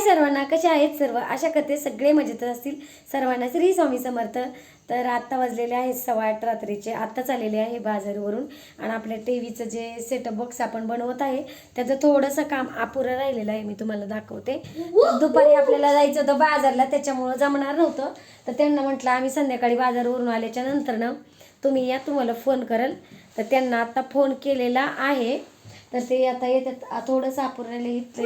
सर्वांना कसे आहेत सर्व? आशा करते सगळे मजेत असतील. सर्वांना श्री स्वामी समर्थ. तर आत्ता वाजलेले आहेत सव्वा आठ रात्रीचे. आत्ताच आलेले आहे बाजारवरून. आणि आपल्या टी व्हीचं जे सेटअप बॉक्स आपण बनवत आहे त्याचं थोडंसं काम अपुरं राहिलेलं आहे. मी तुम्हाला दाखवते. तर दुपारी आपल्याला जायचं होतं बाजारला. त्याच्यामुळं जमणार नव्हतं. तर त्यांना म्हटलं आम्ही संध्याकाळी बाजारवरून आल्याच्यानंतर ना तुम्ही या तुम्हाला फोन करल. तर त्यांना आता फोन केलेला आहे. तर ते आता येतात. थोडंसं अपुरं राहिलं इथं.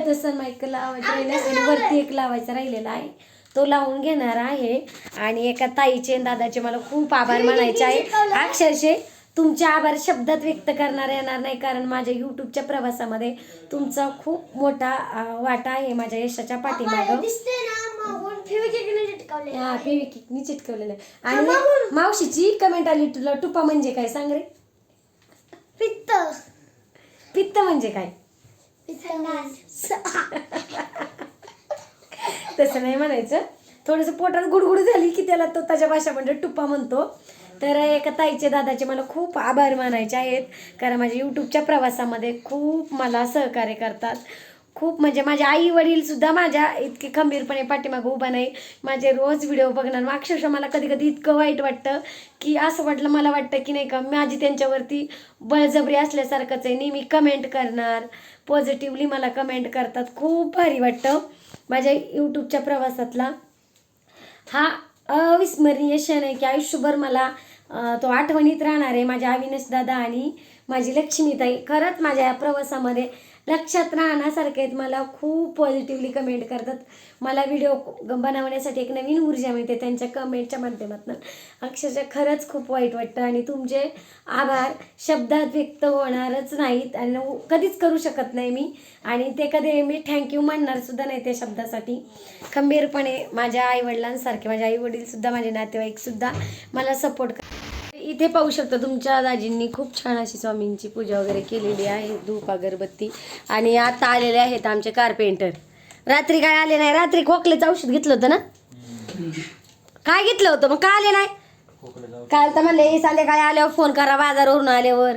इथं सनमाईक लावायचं राहिलं वरती एक लावायचा राहिलेला आहे. तो लावून घेणार आहे. आणि एका ताईचे दादाचे मला खूप आभार मानायचे आहे. अक्षरशः तुमचे आभार शब्दात व्यक्त करणार येणार नाही. कारण माझ्या यूट्यूबच्या प्रवासामध्ये तुमचा खूप मोठा वाटा आहे माझ्या यशाच्या पाठीमागं. हा फेविकिकनी चिटकवलेलं. आहे आणि मावशीची कमेंट आली तुला टुपा म्हणजे काय? सांग रे. म्हणजे काय? तसं नाही म्हणायचं. थोडंसं पोटात गुडगुड झाली की त्याला तो त्याच्या भाषामध्ये टुप्पा म्हणतो. तर एका ताईचे दादाचे मला खूप आभार मानायचे आहेत. कारण माझ्या यूट्यूबच्या प्रवासामध्ये खूप मला सहकार्य करतात. खूप म्हणजे माझे आई वडील सुद्धा माझ्या इतके खंबीरपणे पाठीमागं उभा नाही. माझे रोज व्हिडिओ बघणार. मग अक्षरशः मला कधी कधी इतकं वाईट वाटतं की असं वाटलं मला वाटतं की नाही का माझी त्यांच्यावरती बळजबरी असल्यासारखंच आहे. नेहमी कमेंट करणार. पॉझिटिव्हली मला कमेंट करतात. खूप भारी वाटतं. माझ्या यूट्यूबच्या प्रवासातला. हा अविस्मरणीय क्षण आहे की आयुष्यभर मला तो आठवणीत राहणार आहे. माझ्या अविनाश दादा आणि माझी लक्ष्मीताई खरंच माझ्या या प्रवासामध्ये लक्षात राहण्यासारखे आहेत. मला खूप पॉझिटिव्हली कमेंट करतात. मला व्हिडिओ बनवण्यासाठी एक नवीन ऊर्जा मिळते त्यांच्या कमेंटच्या माध्यमातून. अक्षरशः खरंच खूप वाईट वाटतं आणि तुमचे आभार. शब्दात व्यक्त होणारच नाहीत आणि कधीच करू शकत नाही मी. आणि ते कधी मी थँक्यू म्हणणारसुद्धा नाही त्या शब्दासाठी. खंबीरपणे माझ्या आईवडिलांसारखे माझे आईवडीलसुद्धा माझे नातेवाईकसुद्धा मला सपोर्ट इथे पाहू शकता तुमच्या दाजींनी खूप छान अशी स्वामींची पूजा वगैरे केलेली आहे धूप अगरबत्ती. आणि आता आलेले आहेत आमचे कारपेंटर रात्री काय आले नाही? रात्री खोकल्याचं औषध घेतलं होतं ना? काय घेतलं होतं? मग काय आले नाही? काल तर म्हणले काय आल्यावर फोन करा बाजारवरून आल्यावर.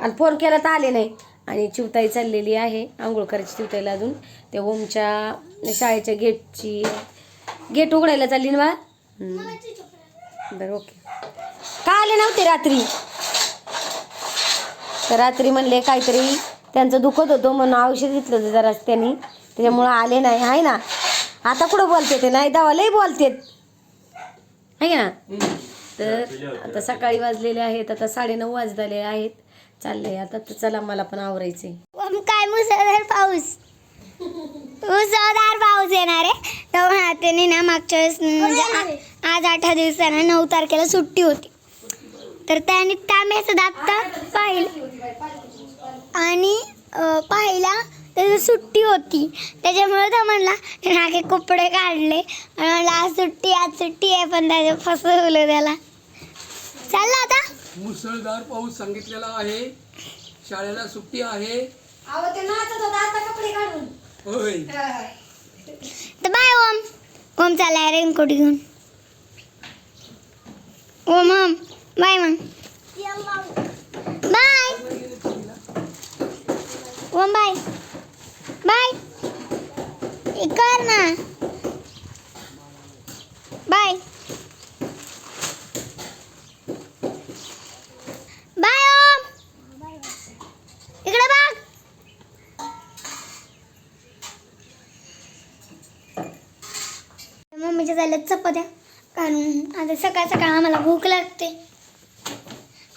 आणि फोन केला तर आले नाही. आणि चिवताई चाललेली आहे आंघोळ करायची चिवताईला अजून. ते ओमच्या शाळेच्या गेटची गेट उघडायला चालली ना बा बरं ओके का आले नव्हते रात्री? तर रात्री म्हणले काहीतरी त्यांचं दुखत होतं म्हणून औषध घेतलं होतं जरा त्यांनी. त्याच्यामुळं आले नाही आहे ना. आता कुठं बोलते ते? नाही दवालाही बोलतेत आहे ना? तर आता सकाळी वाजलेले आहेत आता साडेनऊ वाजलेले आहेत. चाललंय आता तर चला मला पण आवरायचे मग काय मुसळधार पाऊस? मुसळधार पाऊस येणार आहे. तेव्हा नात्याने ना मागच्या वेळेस म्हणजे आज आठ दिवसांना नऊ तारखेला सुट्टी होती. तर त्याने तांब्याचं दात पाहिलं. आणि अं, पाहिला त्याची सुट्टी होती. त्याच्यामुळे तो म्हणला नाके कपडे काढले. आणि म्हणला आज सुट्टी आज सुट्टी आहे. पण त्याचं फसवलं त्याला. चालला आता? मुसळधार पाऊस सांगितलेला आहे. शाळेला सुट्टी आहे. कपडे काढून. होय. तर बाय ओम. ओम चाललाय रेनकोट घेऊन. ओम ओम. बाय मग. बाय. ओम बाय. बाय. कर ना. बाय. बाय ओम इकडे बघ. मम्मीच्या झाल्यात चपात्या. कारण आता सकाळ सकाळ आम्हाला भूक लागते.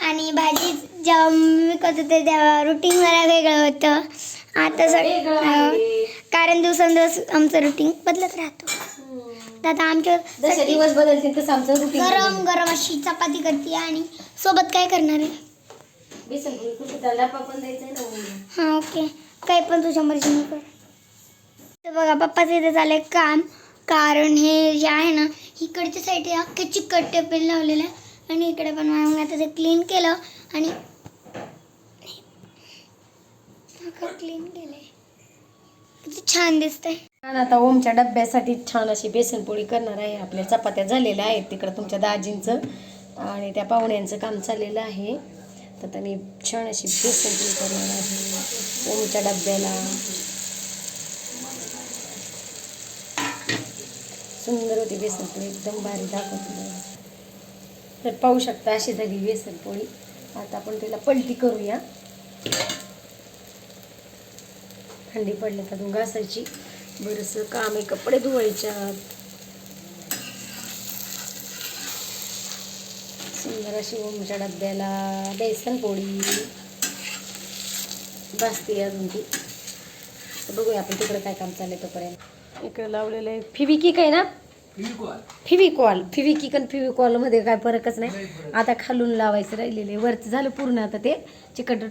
आणि भाजी जेव्हा मी विकत होते तेव्हा रुटीन जरा वेगळं होतं. आता वेगळं सग आहे. कारण दिवसेंदिवस आमचं रुटीन बदलत राहतो. तर आता आमच्या जसे दिवस बदलतील तसं आमचं रुटीन गरम गरम अशी चपाती करते आणि सोबत काय करणार आहे? बेसन पण द्यायचा ना. हां ओके. काही पण तुझ्या मर्जीने कर. तर बघा पप्पाचं इथे झालंय काम. कारण हे जे आहे ना इकडच्या साईड अख्खे चिकट टेपेल लावलेलं आहे. आणि इकडे पण मग आता ते क्लीन केलं आणि क्लीन केलंय. किती छान दिसतंय. छान आता ओमच्या डब्यासाठी छान अशी बेसनपोळी करणार आहे. आपल्या चपात्या झालेल्या आहेत तिकडं तुमच्या दाजींचं. आणि त्या पाहुण्यांचं काम चाललेलं आहे. तर आता मी छान अशी बेसनपोळी करणार आहे ओमच्या डब्याला. सुंदर होती बेसनपोळी एकदम भारी दाखवते. तर पाहू शकता अशी झाली बेसनपोळी आता आपण तिला पलटी करूया. थंडी पडल्या तर घासायची. बरंचसं काम आहे कपडे धुवायच्यात. सुंदर अशी ओमच्या डब्याला बेसन पोळी. भासते अजून ती. बघूया आपण तिकडे काय काम चाललंय तोपर्यंत. इकडे लावलेलं आहे फिविकी काय ना? फिविकॉल. फिविकिक आणि फिविकॉलमध्ये काय फरकच नाही. आता खालून लावायचं राहिलेले वरचं झालं पूर्ण आता ते. चिकट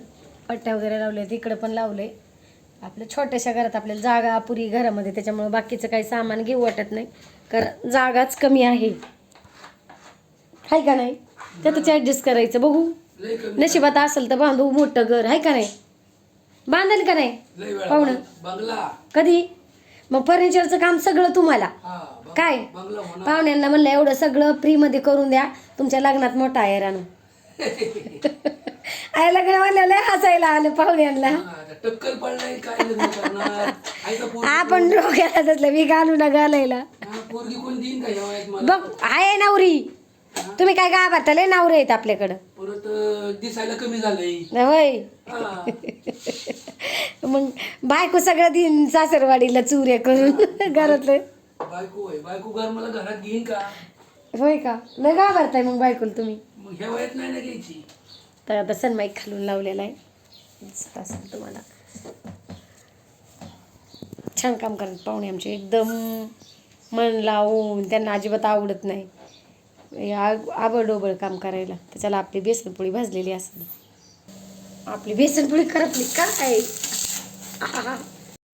पट्ट्या वगैरे लावले तिकडे पण लावले आपल्या छोट्याशा घरात आपल्याला जागा अपुरी घरामध्ये. त्याच्यामुळे बाकीचं काही सामान घेऊ वाटत नाही. कारण जागाच कमी आहे. हाय का नाही? त्यातच ॲडजस्ट करायचं. बघू. नशिबात असेल तर बांधू मोठं घर. आहे का नाही? बांधाल का नाही? पाहुणं. कधी? मग फर्निचरचं काम सगळं तुम्हाला. काय? पाहुण्यांना म्हणलं एवढं सगळं फ्रीमध्ये करून द्या. तुमच्या लग्नात मोठा आहे रानू. आय लग्न म्हणलेलं हसायला आलं पाहुण्यांना. आपण डोक्याला तसलं मी घालू ना घालायला. बघ आहे नवरी. तुम्ही काय गाभारताले नवरे आहेत आपल्याकडं. परत अं, दिसायला कमी झालंय. होय. हा. मग बायको सगळं दिन सासरवाडीला चुऱ्या करून घरातलं. बायको आहे. बायको घर मला घरात घेईन का? होय का? लय घाबरताय मग बायकोला तुम्ही. मग ह्या वयात नाही ना घ्यायची? तर आता सनमाईक खालून लावलेला आहे. दिसत असेल तुम्हाला. छान काम करत पाहुणे आमचे. एकदम मन लावून त्यांना अजिबात आवडत नाही. हे आबडोबड काम करायला त्याच्याला आपली बेसनपोळी भाजलेली असेल. आपली बेसनपोळी करपली काय?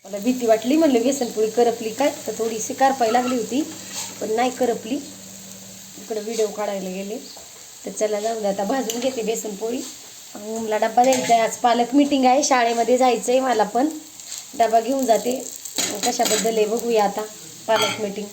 मला भीती वाटली म्हणलं बेसनपोळी करपली काय? तर थोडीशी करपाय लागली होती पण नाही करपली. इकडं व्हिडिओ काढायला गेले. तर चला जाऊ दे आता भाजून घेते बेसनपोळी. मला डब्बा द्यायचा आहे. आज पालक मिटिंग आहे. शाळेमध्ये जायचं आहे मला पण. डबा घेऊन जाते. कशाबद्दल आहे बघूया आता. पालक मिटिंग